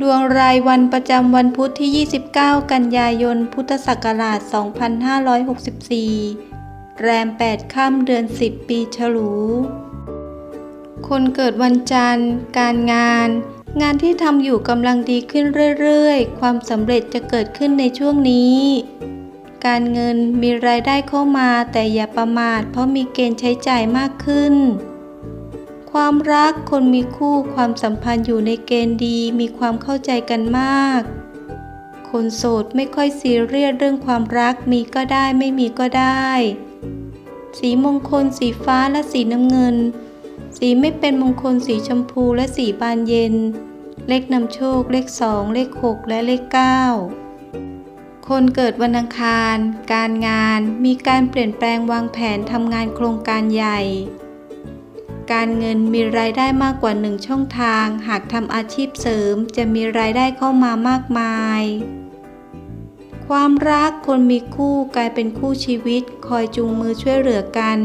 ดวงรายวันประจำวันพุธที่ 29 กันยายน พุทธศักราช 2564 แรม 8 ค่ำเดือน 10 ปีฉลู คนเกิดวันจันทร์ การงาน งานที่ทำอยู่กำลังดีขึ้นเรื่อยๆ ความสำเร็จจะเกิดขึ้นในช่วงนี้ การเงินมีรายได้เข้ามาแต่อย่าประมาทเพราะมีเกณฑ์ใช้จ่ายมากขึ้น ความรักคนมีคู่ความสัมพันธ์อยู่ในเกณฑ์ดีมีความเข้าใจกันมาก คนโสดไม่ค่อยซีเรียสเรื่องความรักมีก็ได้ไม่มีก็ได้ สีมงคลสีฟ้าและสีน้ำเงิน สีไม่เป็นมงคลสีชมพูและสีบานเย็น เลขนำโชค เลขสองเลขหกและเลขเก้าคนเกิดวันอังคาร การงาน มีการเปลี่ยนแปลงวางแผนทำงานโครงการใหญ่ การเงินมีรายได้มากกว่าหนึ่งช่องทาง หากทำอาชีพเสริมจะมีรายได้เข้ามามากมาย ความรักคนมีคู่กลายเป็นคู่ชีวิต คอยจูงมือช่วยเหลือกัน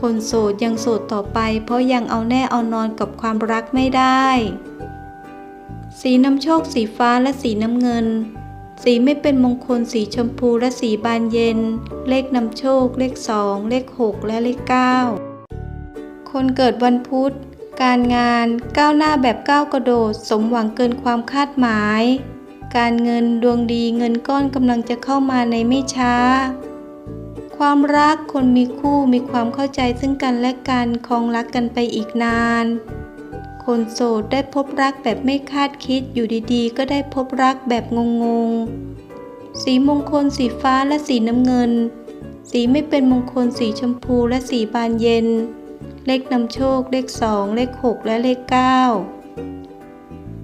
คนโสดยังโสดต่อไป เพราะยังเอาแน่เอานอนกับความรักไม่ได้ สีน้ำโชคสีฟ้าและสีน้ำเงินสีไม่เป็นมงคลสีชมพูและสีบานเย็น เลขนำโชค เลขสอง เลขหกและเลขเก้า คนเกิดวันพุธ การงานก้าวหน้าแบบก้าวกระโดด สมหวังเกินความคาดหมาย การเงินดวงดีเงินก้อนกำลังจะเข้ามาในไม่ช้า ความรักคนมีคู่มีความเข้าใจซึ่งกันและกันคองรักกันไปอีกนาน คนโสดได้พบรักแบบไม่คาดคิดอยู่ดีๆ ก็ได้พบรักแบบงงๆ สีมงคลสีฟ้าและสีน้ำเงิน สีไม่เป็นมงคลสีชมพูและสีบานเย็น เลขนำโชค เลขสองเลขหกและเลขเก้า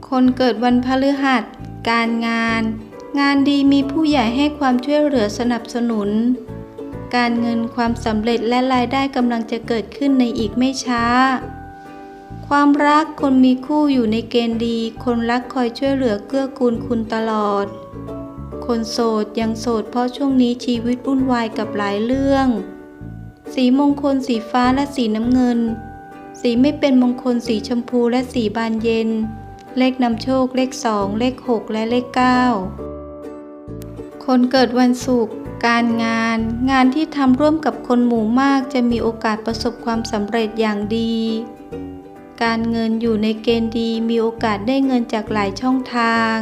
คนเกิดวันพฤหัส การงาน งานดีมีผู้ใหญ่ให้ความช่วยเหลือสนับสนุน การเงินความสำเร็จและรายได้กำลังจะเกิดขึ้นในอีกไม่ช้า ความรักคนมีคู่อยู่ในเกณฑ์ดี คนรักคอยช่วยเหลือเกื้อกูลคุณตลอด คนโสดยังโสดเพราะช่วงนี้ชีวิตวุ่นวายกับหลายเรื่อง สีมงคลสีฟ้าและสีน้ำเงิน สีไม่เป็นมงคลสีชมพูและสีบานเย็น เลขนำโชคเลขสองเลขหกและเลขเก้าคนเกิดวันศุกร์การงาน งานที่ทำร่วมกับคนหมู่มากจะมีโอกาสประสบความสำเร็จอย่างดี การเงินอยู่ในเกณฑ์ดีมีโอกาสได้เงินจากหลายช่องทาง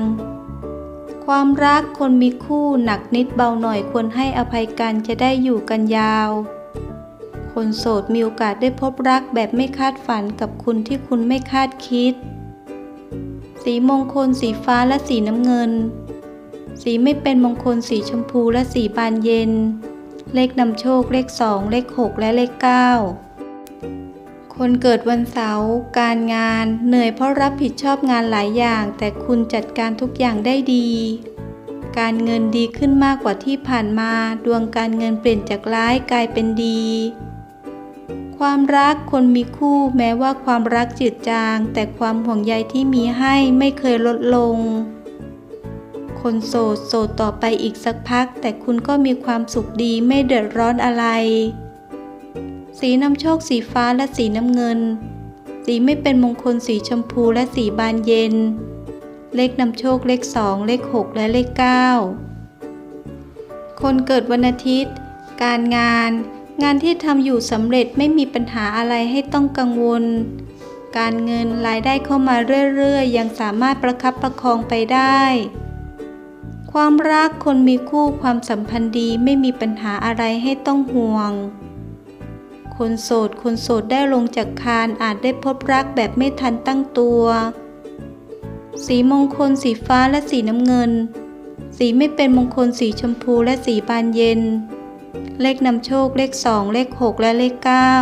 ความรักคนมีคู่หนักนิดเบาหน่อยควรให้อภัยกันจะได้อยู่กันยาว คนโสดมีโอกาสได้พบรักแบบไม่คาดฝันกับคุณที่คุณไม่คาดคิด สีมงคลสีฟ้าและสีน้ำเงิน สีไม่เป็นมงคลสีชมพูและสีบานเย็น เลขนำโชคเลขสองเลขหกและเลขเก้าคนเกิดวันเสาร์การงาน เหนื่อยเพราะรับผิดชอบงานหลายอย่าง แต่คุณจัดการทุกอย่างได้ดีการเงินดีขึ้นมากกว่าที่ผ่านมา ดวงการเงินเปลี่ยนจากร้ายกลายเป็นดี ความรักคนมีคู่แม้ว่าความรักจืดจาง แต่ความห่วงใยที่มีให้ไม่เคยลดลง คนโสดโสดต่อไปอีกสักพัก แต่คุณก็มีความสุขดีไม่เดือดร้อนอะไร สีน้ำโชคสีฟ้าและสีน้ำเงิน สีไม่เป็นมงคลสีชมพูและสีบานเย็น เลขนำโชคเลขสองเลขหกและเลขเก้าคนเกิดวันอาทิตย์ การงาน งานที่ทำอยู่สำเร็จไม่มีปัญหาอะไรให้ต้องกังวล การเงินรายได้เข้ามาเรื่อยๆ ยังสามารถประคับประคองไปได้ ความรักคนมีคู่ความสัมพันธ์ดีไม่มีปัญหาอะไรให้ต้องห่วง คนโสดคนโสดได้ลงจากคานอาจได้พบรักแบบไม่ทันตั้งตัว สีมงคลสีฟ้าและสีน้ำเงิน สีไม่เป็นมงคลสีชมพูและสีบานเย็น เลขนำโชคเลขสองเลขหกและเลขเก้า